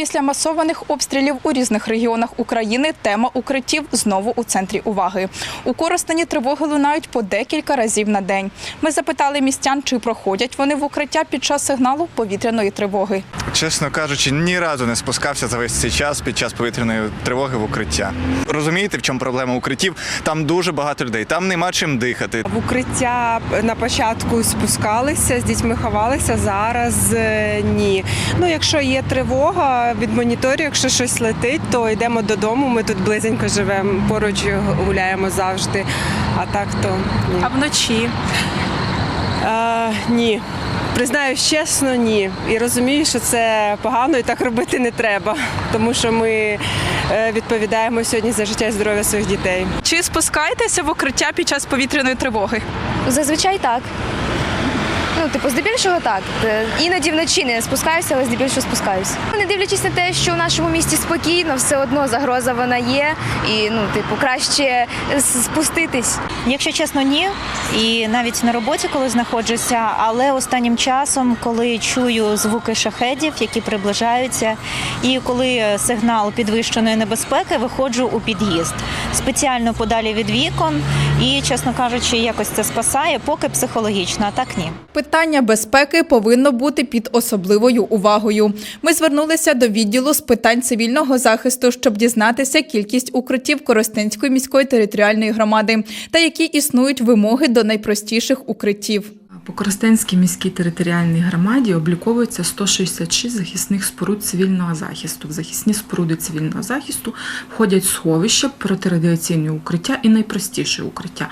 Після масованих обстрілів у різних регіонах України тема укриттів знову у центрі уваги. У Коростені тривоги лунають по декілька разів на день. Ми запитали містян, чи проходять вони в укриття під час сигналу повітряної тривоги. Чесно кажучи, ні разу не спускався за весь цей час під час повітряної тривоги в укриття. Розумієте, в чому проблема укриттів? Там дуже багато людей, там нема чим дихати. В укриття на початку спускалися, з дітьми ховалися, зараз е, ні. Ну, якщо є тривога від моніторів, якщо щось летить, то йдемо додому. Ми тут близенько живемо, поруч гуляємо завжди. А так то ні. А вночі Е, ні. Признаюсь чесно, ні. І розумію, що це погано і так робити не треба, тому що ми е, відповідаємо сьогодні за життя і здоров'я своїх дітей. чи спускаєтеся в укриття під час повітряної тривоги? Зазвичай так. Ну, типу, здебільшого так. Е, Іноді вночі не спускаюся, але здебільшого спускаюся. Не дивлячись на те, що в нашому місті спокійно, все одно загроза вона є. І ну, типу, краще спуститись. Якщо чесно, ні. І навіть на роботі, коли знаходжуся, але останнім часом, коли чую звуки шахедів, які приближаються, і коли сигнал підвищеної небезпеки, виходжу у під'їзд спеціально подалі від вікон. І, чесно кажучи, якось це спасає, поки психологічно, а так ні. Питання безпеки повинно бути під особливою увагою. Ми звернулися до відділу з питань цивільного захисту, щоб дізнатися кількість укриттів Коростенської міської територіальної громади та які існують вимоги до найпростіших укриттів. По Коростенській міській територіальній громаді обліковується 166 захисних споруд цивільного захисту. В захисні споруди цивільного захисту входять сховища, протирадіаційне укриття і найпростіше укриття.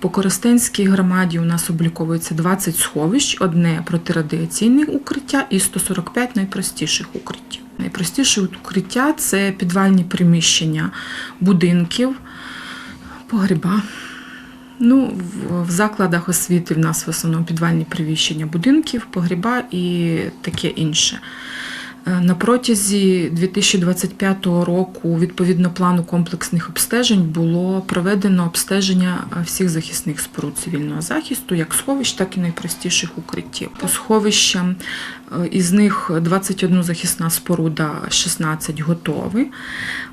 По Коростенській громаді у нас обліковується 20 сховищ, одне протирадіаційне укриття і 145 найпростіших укриттів. Найпростіше укриття це підвальні приміщення будинків, погреба. Ну, в, закладах освіти в нас в основному підвальні приміщення будинків, погріба і таке інше. Е, На протязі 2025 року, відповідно плану комплексних обстежень, було проведено обстеження е, всіх захисних споруд цивільного захисту, як сховищ, так і найпростіших укриттів. По сховищам е, із них 21 захисна споруда, 16 готові,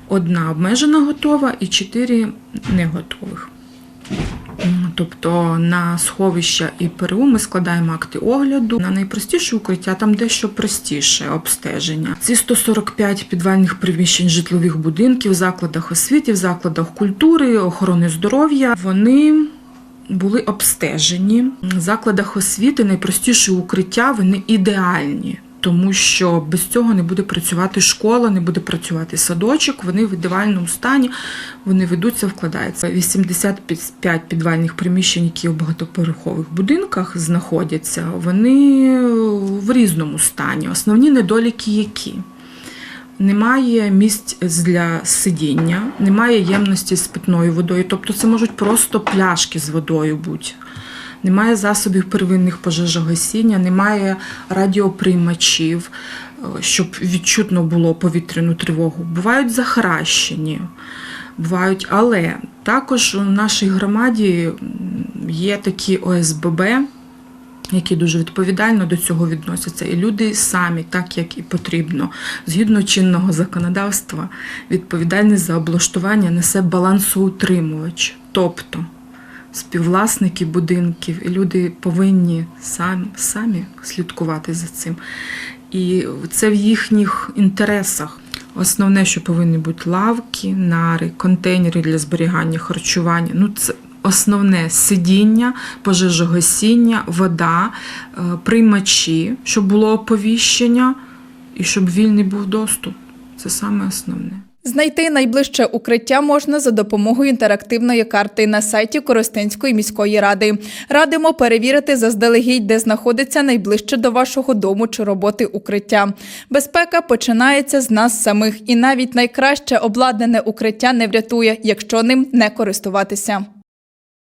одна обмежена готова і 4 не готових. Тобто на сховища і ПРУ ми складаємо акти огляду. На найпростіше укриття там дещо простіше обстеження. Ці 145 підвальних приміщень житлових будинків, закладах освіти, в закладах культури, охорони здоров'я. Вони були обстежені. В закладах освіти найпростіші укриття вони ідеальні. Тому що без цього не буде працювати школа, не буде працювати садочок. Вони в ідеальному стані, вони ведуться, вкладаються. 85 підвальних приміщень, які у багатоповерхових будинках знаходяться, вони в різному стані. Основні недоліки які? Немає місць для сидіння, немає ємності з питною водою, тобто це можуть просто пляшки з водою бути. Немає засобів первинних пожежогасіння, немає радіоприймачів, е, щоб відчутно було повітряну тривогу. Бувають захаращені, бувають, але також у нашій громаді є такі ОСББ, які дуже відповідально до цього відносяться. І люди самі, так як і потрібно, згідно чинного законодавства, відповідальність за облаштування несе балансоутримувач. Тобто співвласники будинків, і люди повинні самі, самі слідкувати за цим. І це в їхніх інтересах. Основне, що повинні бути лавки, нари, контейнери для зберігання харчування. Ну, це основне сидіння, пожежогасіння, вода, е, приймачі, щоб було оповіщення і щоб вільний був доступ. Це саме основне. Знайти найближче укриття можна за допомогою інтерактивної карти на сайті Коростенської міської ради. Радимо перевірити заздалегідь, де знаходиться найближче до вашого дому чи роботи укриття. Безпека починається з нас самих, і навіть найкраще обладнане укриття не врятує, якщо ним не користуватися.